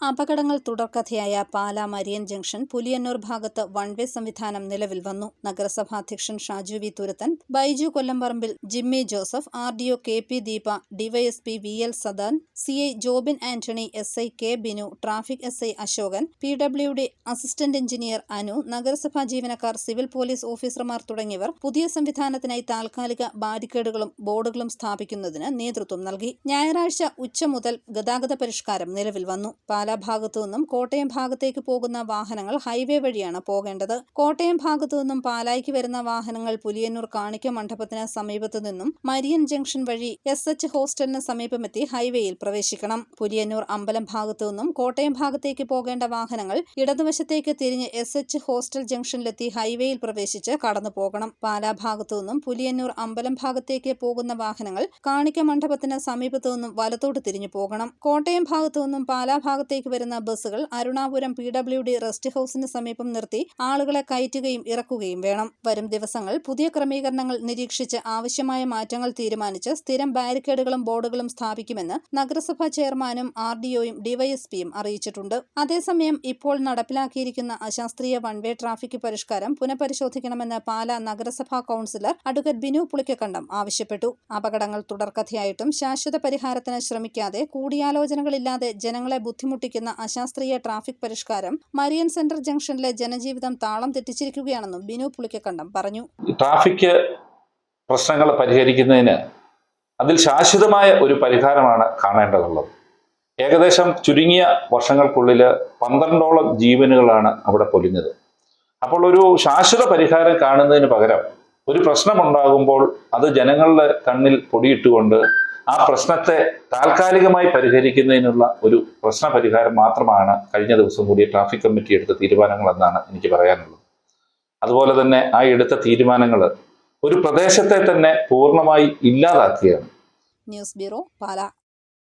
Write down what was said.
അപകടങ്ങൾ തുടർക്കഥയായ Pala Marian junction Puliyannoor ഭാഗത്ത് വൺ വേ സംവിധാനം നിലവിൽ വന്നു. നഗരസഭാ അധ്യക്ഷൻ Shaju V. Thurathan Baiju Kollamparambil Jimmy Joseph R D O K P Deepa DYSP V L Sadan C I Jobin Antony S I K Binu traffic S I Ashokan P W D assistant engineer Anu നഗരസഭാ ജീവനക്കാർ civil police ഓഫീസർമാർ തുടങ്ങിയവർ പുതിയ സംവിധാനത്തിനായി താൽക്കാലിക ബാരിക്കേഡുകളും ബോർഡുകളും സ്ഥാപിക്കുന്നതിന് നേതൃത്വം നൽകി. ഞായറാഴ്ച ഉച്ച മുതൽ ഗതാഗത പരിഷ്കാരം നിലവിൽ വന്നു. പാലാ ഭാഗത്തു നിന്നും കോട്ടയം ഭാഗത്തേക്ക് പോകുന്ന വാഹനങ്ങൾ ഹൈവേ വഴിയാണ് പോകേണ്ടത്. കോട്ടയം ഭാഗത്തു നിന്നും പാലായ്ക്ക് വരുന്ന വാഹനങ്ങൾ പുലിയന്നൂർ കാണിക്ക മണ്ഡപത്തിന് സമീപത്തു നിന്നും മരിയൻ ജംഗ്ഷൻ വഴി എസ് എച്ച് ഹോസ്റ്റലിന് സമീപമെത്തി ഹൈവേയിൽ പ്രവേശിക്കണം. പുലിയന്നൂർ അമ്പലം ഭാഗത്തു നിന്നും കോട്ടയം ഭാഗത്തേക്ക് പോകേണ്ട വാഹനങ്ങൾ ഇടതുവശത്തേക്ക് തിരിഞ്ഞ് എസ് എച്ച് ഹോസ്റ്റൽ ജംഗ്ഷനിലെത്തി ഹൈവേയിൽ പ്രവേശിച്ച് കടന്നു പോകണം. പാലാ ഭാഗത്തു നിന്നും പുലിയന്നൂർ അമ്പലം ഭാഗത്തേക്ക് പോകുന്ന വാഹനങ്ങൾ കാണിക്ക മണ്ഡപത്തിന് സമീപത്തു നിന്നും വലത്തോട്ട് തിരിഞ്ഞു പോകണം. കോട്ടയം ഭാഗത്തു നിന്നും പാലാ ഭാഗത്തേക്ക് വരുന്ന ബസ്സുകൾ Arunapuram P W D rest ഹൌസിന് സമീപം നിർത്തി ആളുകളെ കയറ്റുകയും ഇറക്കുകയും വേണം. വരും ദിവസങ്ങൾ പുതിയ ക്രമീകരണങ്ങൾ നിരീക്ഷിച്ച് ആവശ്യമായ മാറ്റങ്ങൾ തീരുമാനിച്ച് സ്ഥിരം ബാരിക്കേഡുകളും ബോർഡുകളും സ്ഥാപിക്കുമെന്ന് നഗരസഭാ ചെയർമാനും ആർ ഡിഒയും ഡിവൈഎസ്പിയും അറിയിച്ചിട്ടുണ്ട്. അതേസമയം ഇപ്പോൾ നടപ്പിലാക്കിയിരിക്കുന്ന അശാസ്ത്രീയ വൺവേ ട്രാഫിക് പരിഷ്കാരം പുനഃപരിശോധിക്കണമെന്ന് പാലാ നഗരസഭാ കൌൺസിലർ അഡ്വക്കേറ്റ് ബിനു പുളിക്കക്കണ്ടം ആവശ്യപ്പെട്ടു. അപകടങ്ങൾ തുടർക്കഥയായിട്ടും ശാശ്വത പരിഹാരത്തിന് ശ്രമിക്കാതെ കൂടിയാലോചനകളില്ലാതെ ജനങ്ങളെ ബുദ്ധിമുട്ടിക്കുന്ന അശാസ്ത്രീയ ട്രാഫിക് പരിഷ്കാരം മരിയൻ സെന്റർ ജംഗ്ഷനിലെ ജനജീവിതം താളം തെറ്റിച്ചിരിക്കുകയാണെന്നും ബിനു പുളിക്കക്കണ്ടം പറഞ്ഞു. ട്രാഫിക് പ്രശ്നങ്ങൾ പരിഹരിക്കുന്നതിന് അതിൽ ശാശ്വതമായ ഒരു പരിഹാരമാണ് കാണേണ്ടതുള്ളത്. ഏകദേശം ചുരുങ്ങിയ വർഷങ്ങൾക്കുള്ളിൽ പന്ത്രണ്ടോളം ജീവനുകളാണ് അവിടെ പൊലിഞ്ഞത്. അപ്പോൾ ഒരു ശാശ്വത പരിഹാരം കാണുന്നതിന് പകരം ഒരു പ്രശ്നമുണ്ടാകുമ്പോൾ അത് ജനങ്ങളുടെ കണ്ണിൽ പൊടിയിട്ടുകൊണ്ട് ആ പ്രശ്നത്തെ താൽക്കാലികമായി പരിഹരിക്കുന്നതിനുള്ള ഒരു പ്രശ്ന പരിഹാരം മാത്രമാണ് കഴിഞ്ഞ ദിവസം കൂടി ട്രാഫിക് കമ്മിറ്റി എടുത്ത തീരുമാനങ്ങൾ എന്നാണ് എനിക്ക് പറയാനുള്ളത്. അതുപോലെ തന്നെ ആ എടുത്ത തീരുമാനങ്ങൾ ഒരു പ്രദേശത്തെ തന്നെ പൂർണമായി ഇല്ലാതാക്കിയാണ് ന്യൂസ് ബ്യൂറോ പാലാ.